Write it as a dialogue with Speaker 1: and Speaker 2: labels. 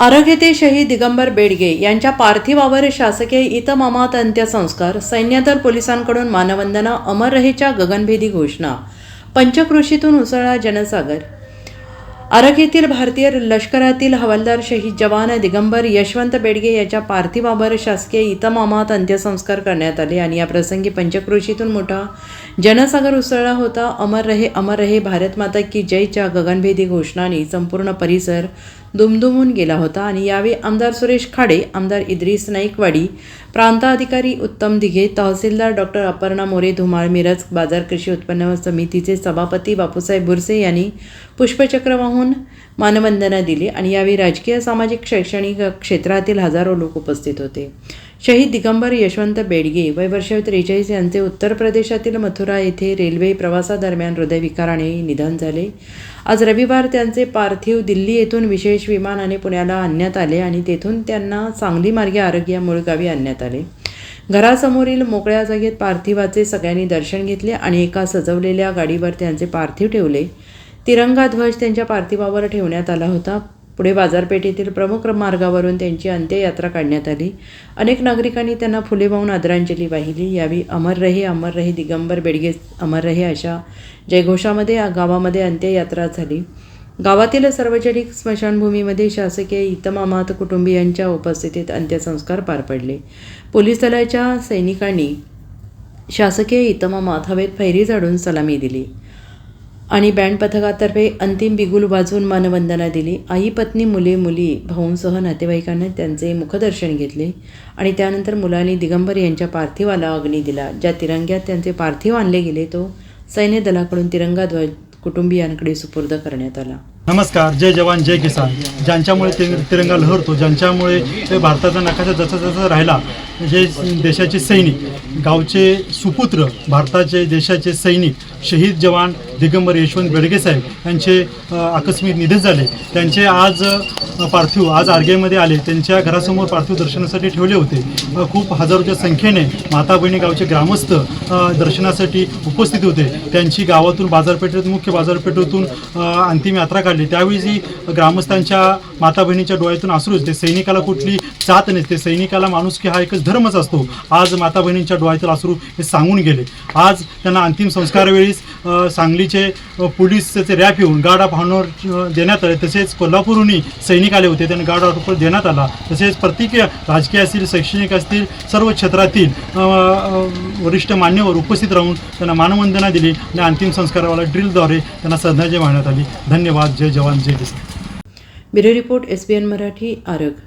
Speaker 1: आरग शहीद दिगंबर बेडगे यांच्या पार्थिवावर शासकीय इतमामात अंत्यसंस्कार सैन्यदल पोलिसांकडून मानवंदना अमर रहेच्या गगनभेदी घोषणा पंचक्रोशीतून उसळला जनसागर. आरग भारतीय लष्करातील हवालदार शहीद जवान दिगंबर यशवंत बेडगे याच्या पार्थिवावर शासकीय इतमामात अंत्यसंस्कार करण्यात आले आणि या प्रसंगी पंचक्रोशीतून मोठा जनसागर उसळला होता. अमर रहे अमर रहे भारत माता की जयच्या गगनभेदी घोषणाने संपूर्ण परिसर दुमदुमून गेला होता आणि यावेळी आमदार सुरेश खाडे आमदार इद्रिस नाईकवाडी प्रांताधिकारी उत्तम दिघे तहसीलदार डॉक्टर अपर्णा मोरे धुमाळ मिरज बाजार कृषी उत्पन्न समितीचे सभापती बापूसाहेब बुरसे यांनी पुष्पचक्र वाहून मानवंदना दिली आणि यावेळी राजकीय सामाजिक शैक्षणिक क्षेत्रातील हजारो लोक उपस्थित होते. शहीद दिगंबर यशवंत बेडगे वय वर्ष त्रेचाळीस यांचे उत्तर प्रदेशातील मथुरा येथे रेल्वे प्रवासादरम्यान हृदयविकाराने निधन झाले. आज रविवार त्यांचे पार्थिव दिल्ली येथून विशेष विमानाने पुण्याला आणण्यात आले आणि तेथून त्यांना सांगली मार्गे आरोग्य मूळगावी आणण्यात आले. घरासमोरील मोकळ्या जागेत पार्थिवाचे सगळ्यांनी दर्शन घेतले आणि एका सजवलेल्या गाडीवर त्यांचे पार्थिव ठेवले. तिरंगा ध्वज त्यांच्या पार्थिवावर ठेवण्यात आला होता. पुढे बाजारपेठेतील प्रमुख मार्गावरून त्यांची अंत्ययात्रा काढण्यात आली. अनेक नागरिकांनी त्यांना फुले वाहून आदरांजली वाहिली. यावेळी अमर रहे अमर रहे दिगंबर बेडगे अमर रहे अशा जयघोषामध्ये या गावामध्ये अंत्ययात्रा झाली. गावातील सार्वजनिक स्मशानभूमीमध्ये शासकीय इतमामात कुटुंबियांच्या उपस्थितीत अंत्यसंस्कार पार पडले. पोलीस दलाच्या सैनिकांनी शासकीय इतमामात हवेत फैरी झाडून सलामी दिली. आणि बँड पथकातर्फे अंतिम बिगुल वाजवून मानवंदना दिली. आई पत्नी मुले मुली भाऊंसह नातेवाईकांना त्यांचे मुखदर्शन घेतले आणि त्यानंतर मुलांनी दिगंबर यांच्या पार्थिवाला अग्नी दिला. ज्या तिरंग्यात त्यांचे पार्थिव आणले गेले तो सैन्य दलाकडून तिरंगा ध्वज कुटुंबियांकडे सुपूर्द करण्यात आला.
Speaker 2: नमस्कार जय जवान जय किसान. ज्यांच्यामुळे ते तिरंगा लहरतो ज्यांच्यामुळे ते भारताचा नकाशा जसा जसा राहिला जे देशाचे सैनिक गावचे सुपुत्र भारताचे देशाचे सैनिक शहीद जवान दिगंबर यशवंत बेडगे साहेब यांचे आकस्मिक निधन झाले. त्यांचे आज पार्थिव आज आर्गेमध्ये आले. त्यांच्या घरासमोर पार्थिव दर्शनासाठी ठेवले होते. खूप हजारोच्या संख्येने माता बहिणी गावचे ग्रामस्थ दर्शनासाठी उपस्थित होते. त्यांची गावातून बाजारपेठेत मुख्य बाजारपेठेतून अंतिम यात्रा काढली. त्यावेळी ग्रामस्थांच्या माता बहिणीच्या डोळ्यातून असूच ते सैनिकाला कुठली जात नसते. सैनिकाला माणूस की हा एकच धर्मच असतो. आज माता बहिणींच्या डोळ्यातील अश्रू हे सांगून गेले. आज त्यांना अंतिम संस्कारावेळीस सांगलीचे पोलीसचे रॅप येऊन गार्ड ऑफ ऑनर देण्यात आले. तसेच कोल्हापूरहूनही सैनिक आले होते. त्यांना गार्ड ऑफ ऑनर देण्यात आला. तसेच प्रत्येक राजकीय असतील शैक्षणिक असतील सर्व क्षेत्रातील वरिष्ठ मान्यवर उपस्थित राहून त्यांना मानवंदना दिली आणि अंतिम संस्कारावाला ड्रिलद्वारे त्यांना श्रद्धांजली वाहण्यात आली. धन्यवाद. जय जवान जय किसान
Speaker 1: bureau report S B N Marathi Arag.